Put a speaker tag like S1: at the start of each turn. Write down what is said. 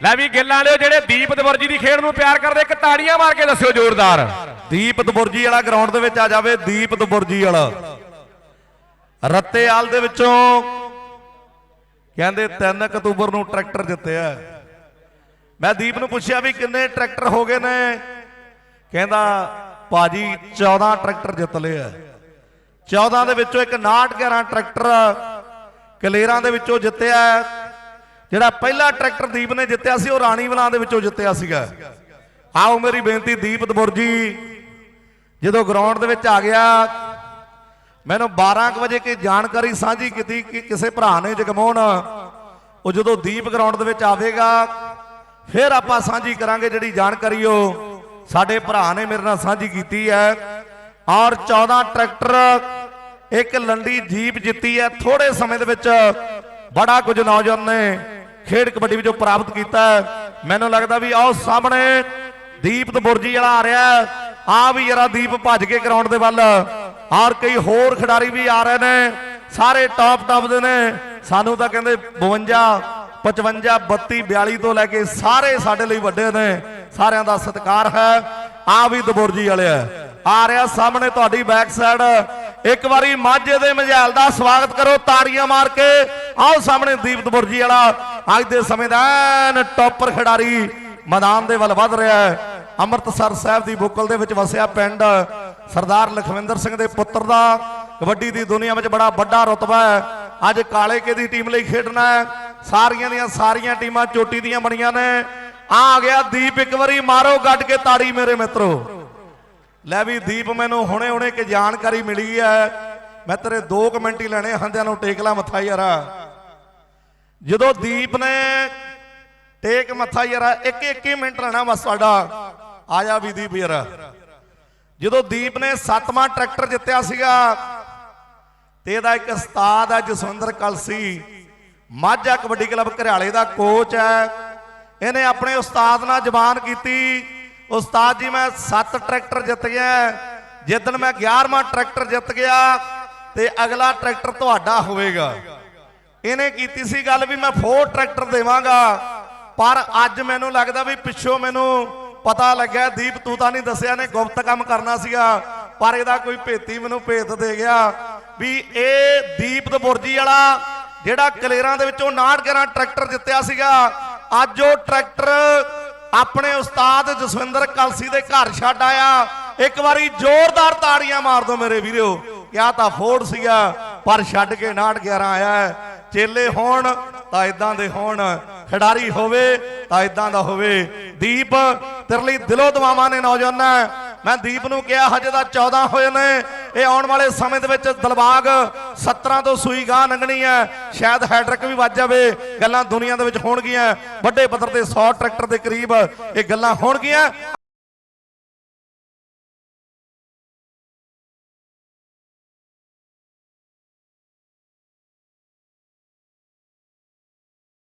S1: ਲੈ ਵੀ ਗਿੱਲਾਂ ਵਾਲਿਓ ਜਿਹੜੇ ਦੀਪ ਦਵਰਜੀ ਦੀ ਖੇਡ ਨੂੰ ਪਿਆਰ ਕਰਦੇ, ਇੱਕ ਤਾੜੀਆਂ ਮਾਰ ਕੇ ਦੱਸਿਓ ਜ਼ੋਰਦਾਰ।
S2: ਦੀਪ ਦਬੁਰਜੀ ਵਾਲਾ ਗਰਾਊਂਡ ਦੇ ਵਿੱਚ ਆ ਜਾਵੇ, ਦੀਪ ਦਬੁਰਜੀ ਵਾਲਾ। ਰੱਤੇਵਾਲ ਦੇ ਵਿੱਚੋਂ ਕਹਿੰਦੇ 3 ਅਕਤੂਬਰ ਨੂੰ ਟਰੈਕਟਰ ਜਿੱਤਿਆ। ਮੈਂ ਦੀਪ ਨੂੰ ਪੁੱਛਿਆ ਵੀ ਕਿੰਨੇ ਟਰੈਕਟਰ ਹੋ ਗਏ ਨੇ? ਕਹਿੰਦਾ, ਭਾਜੀ 14 ਟਰੈਕਟਰ ਜਿੱਤ ਲਏ ਆ। 14 ਦੇ ਵਿੱਚੋਂ ਇੱਕ 69 11 ਟਰੈਕਟਰ ਕਲੇਰਾਂ ਦੇ ਵਿੱਚੋਂ ਜਿੱਤਿਆ। ਜਿਹੜਾ ਪਹਿਲਾ ਟਰੈਕਟਰ ਦੀਪ ਨੇ ਜਿੱਤਿਆ ਸੀ, ਉਹ ਰਾਣੀ ਬਲਾਂ ਦੇ ਵਿੱਚੋਂ ਜਿੱਤਿਆ ਸੀਗਾ। ਆਓ ਮੇਰੀ ਬੇਨਤੀ ਦੀਪ ਦਬੁਰਜੀ ਜਦੋਂ ਗਰਾਊਂਡ ਦੇ ਵਿੱਚ ਆ ਗਿਆ, ਮੈਨੂੰ 12 ਕੁ ਵਜੇ ਕੀ ਜਾਣਕਾਰੀ ਸਾਂਝੀ ਕੀਤੀ ਕਿ ਕਿਸੇ ਭਰਾ ਨੇ ਜਗਮੋਹਨ, ਉਹ ਜਦੋਂ ਦੀਪ ਗਰਾਊਂਡ ਦੇ ਵਿੱਚ ਆਵੇਗਾ, ਫਿਰ ਆਪਾਂ ਸਾਂਝੀ ਕਰਾਂਗੇ ਜਿਹੜੀ ਜਾਣਕਾਰੀ ਉਹ। ਸਾਡੇ ਭਰਾ ਨੇ ਮੇਰੇ ਨਾਲ ਸਾਂਝੀ ਕੀਤੀ ਹੈ। ਔਰ 14 ਟਰੈਕਟਰ, ਇੱਕ ਲੰਡੀ ਜੀਪ ਜਿੱਤੀ ਹੈ। ਥੋੜੇ ਸਮੇਂ ਦੇ ਵਿੱਚ ਬੜਾ ਕੁਝ ਨੌਜਵਾਨ ਨੇ ਖੇਡ ਕਬੱਡੀ ਵਿੱਚੋਂ ਪ੍ਰਾਪਤ ਕੀਤਾ ਮੈਨੂੰ ਲੱਗਦਾ ਵੀ ਆਓ ਸਾਹਮਣੇ ਦੀਪ ਦਬੁਰਜੀ ਵਾਲਾ ਆ ਰਿਹਾ ਆ ਵੀ ਜਰਾ ਦੀਪ ਭੱਜ ਕੇ ਗਰਾਊਂਡ ਦੇ ਵੱਲ। ਔਰ ਕਈ ਹੋਰ ਖਿਡਾਰੀ ਵੀ ਆ ਰਹੇ ਨੇ। ਸਾਰੇ ਟਾਪ ਟਾਪ ਦੇ ਨੇ। ਸਾਨੂੰ ਤਾਂ ਕਹਿੰਦੇ 52 55 32 42 ਤੋਂ ਲੈ ਕੇ ਸਾਰੇ ਸਾਡੇ ਲਈ ਵੱਡੇ ਨੇ। ਸਾਰਿਆਂ ਦਾ ਸਤਿਕਾਰ ਹੈ। ਆ ਵੀ ਦਬੁਰਜੀ ਵਾਲੇ ਆ। ਆ ਰਿਹਾ ਸਾਹਮਣੇ ਤੁਹਾਡੀ ਬੈਕ ਸਾਈਡ ਇੱਕ ਵਾਰੀ ਮਾਝੇ ਦੇ ਮਝੈਲ ਦਾ ਸਵਾਗਤ ਕਰੋ। ਤਾੜੀਆਂ ਮਾਰ ਕੇ। ਆਓ ਸਾਹਮਣੇ ਦੀਪ ਦਬੁਰਜੀ ਵਾਲਾ। ਅੱਜ ਦੇ ਸਮੇਂ ਦਾ ਐਨ ਟੌਪਰ ਖਿਡਾਰੀ ਮੈਦਾਨ ਦੇ ਵੱਲ ਵੱਧ ਰਿਹਾ ਹੈ। ਅੰਮ੍ਰਿਤਸਰ ਸਾਹਿਬ ਦੀ ਬੁੱਕਲ ਦੇ ਵਿੱਚ ਵਸਿਆ ਪਿੰਡ ਸਰਦਾਰ ਲਖਵਿੰਦਰ ਸਿੰਘ ਦੇ ਪੁੱਤਰ ਦਾ। ਕਬੱਡੀ ਦੀ ਦੁਨੀਆ ਵਿੱਚ ਬੜਾ ਵੱਡਾ ਰਤਬਾ ਹੈ। ਅੱਜ ਕਾਲੇ ਕੇ ਦੀ ਟੀਮ ਲਈ ਖੇਡਣਾ ਹੈ। ਸਾਰੀਆਂ ਦੀਆਂ ਸਾਰੀਆਂ ਟੀਮਾਂ ਚੋਟੀ ਦੀਆਂ ਬਣੀਆਂ ਨੇ। ਆ ਗਿਆ ਦੀਪ, ਇੱਕ ਵਾਰੀ ਮਾਰੋ, ਗੱਡ ਕੇ ਤਾੜੀ ਮੇਰੇ ਮਿੱਤਰੋ। ਲੈ ਵੀ ਦੀਪ, ਮੈਨੂੰ ਹੁਣੇ ਹੁਣੇ ਕਿ ਜਾਣਕਾਰੀ ਮਿਲੀ ਹੈ। ਮੈਂ ਤੇਰੇ 2 ਮਿੰਟ ਹੀ ਲੈਣੇ, ਹੰਦਿਆਂ ਨੂੰ ਟੇਕ ਲਾ ਮੱਥਾ ਯਾਰਾ। ਜਦੋਂ ਦੀਪ ਨੇ ਟੇਕ ਮੱਥਾ ਯਾਰਾ, ਇੱਕ ਇੱਕ ਹੀ ਮਿੰਟ ਰਹਿਣਾ ਬਸ ਸਾਡਾ। ਆ ਜਾ ਵੀ ਦੀਪ ਯਾਰਾ। ਜਦੋਂ ਦੀਪ ਨੇ ਸੱਤਵਾਂ ਟਰੈਕਟਰ ਜਿੱਤਿਆ ਸੀਗਾ, ਤੇ ਇਹਦਾ ਇੱਕ ਉਸਤਾਦ ਹੈ ਜਸਵਿੰਦਰ ਕਲਸੀ। ਮਾਝਾ ਕਬੱਡੀ ਕਲੱਬ ਘਰਿਆਲੇ ਦਾ ਕੋਚ ਹੈ ਇਹਨੇ ਆਪਣੇ ਉਸਤਾਦ ਨਾਲ ਜ਼ਬਾਨ ਕੀਤੀ, ਉਸਤਾਦ ਜੀ, ਮੈਂ 7 ਟਰੈਕਟਰ ਜਿੱਤ ਗਿਆ ਜਿੱਦਣ ਮੈਂ 11ਵਾਂ ਟਰੈਕਟਰ ਜਿੱਤ ਗਿਆ, ਤੇ ਅਗਲਾ ਟਰੈਕਟਰ ਤੁਹਾਡਾ ਹੋਵੇਗਾ। ਇਹਨੇ ਕੀਤੀ ਸੀ ਗੱਲ ਵੀ ਮੈਂ ਫੋਰ ਟਰੈਕਟਰ ਦੇਵਾਂਗਾ। ਪਰ ਅੱਜ ਮੈਨੂੰ ਲੱਗਦਾ ਵੀ ਪਿੱਛੋਂ ਮੈਨੂੰ ਪਤਾ ਲੱਗਿਆ, ਦੀਪ ਤੂੰ ਤਾਂ ਨਹੀਂ ਦੱਸਿਆ ਨੇ ਗੁਪਤ ਕੰਮ ਕਰਨਾ ਸੀਗਾ, ਪਰ ਇਹਦਾ ਕੋਈ ਭੇਤੀ ਮੈਨੂੰ ਭੇਤ ਦੇ ਗਿਆ ਵੀ ਇਹ ਦੀਪ ਦਬੁਰਜੀ ਵਾਲਾ ਜਿਹੜਾ ਕਲੇਰਾਂ ਦੇ ਵਿੱਚੋਂ 69 11 ਟਰੈਕਟਰ ਜਿੱਤਿਆ ਸੀਗਾ, ਅੱਜ ਉਹ ਟਰੈਕਟਰ ਆਪਣੇ ਉਸਤਾਦ ਜਸਵਿੰਦਰ ਕਲਸੀ ਦੇ ਘਰ ਛੱਡ ਆਇਆ। ਇੱਕ ਵਾਰੀ ਜ਼ੋਰਦਾਰ ਤਾੜੀਆਂ ਮਾਰ ਦਿਓ ਮੇਰੇ ਵੀਰੋ। ਕਿਆ ਤਾਂ ਫੋਰਡ ਸੀਗਾ, ਪਰ ਛੱਡ ਕੇ 69 11 ਆਇਆ ਚੇਲੇ ਹੋਣ ਤਾਂ ਇਦਾਂ ਦੇ ਹੋਣ। ਖਿਡਾਰੀ ਹੋਵੇ ਤਾਂ ਇਦਾਂ ਦਾ ਹੋਵੇ। ਦੀਪ, ਤੇਰੇ ਲਈ ਦਿਲੋਂ ਦੁਆਵਾਂ ਨੇ ਨੌਜਵਾਨਾਂ। ਮੈਂ ਦੀਪ ਨੂੰ ਕਿਹਾ, ਹਜੇ ਤਾਂ 14 ਹੋਏ ਨੇ। ਇਹ ਆਉਣ ਵਾਲੇ ਸਮੇਂ ਦੇ ਵਿੱਚ ਦਲਬਾਗ 17 ਤੋਂ ਸੂਈ ਗਾਂ ਲੰਘਣੀ ਹੈ। ਸ਼ਾਇਦ ਹੈਡਰਿਕ ਵੀ ਵੱਜ ਜਾਵੇ। ਗੱਲਾਂ ਦੁਨੀਆ ਦੇ ਵਿੱਚ ਹੋਣਗੀਆਂ। ਵੱਡੇ ਪੱਧਰ ਤੇ 100 ਟਰੈਕਟਰ ਦੇ ਕਰੀਬ ਇਹ ਗੱਲਾਂ ਹੋਣਗੀਆਂ।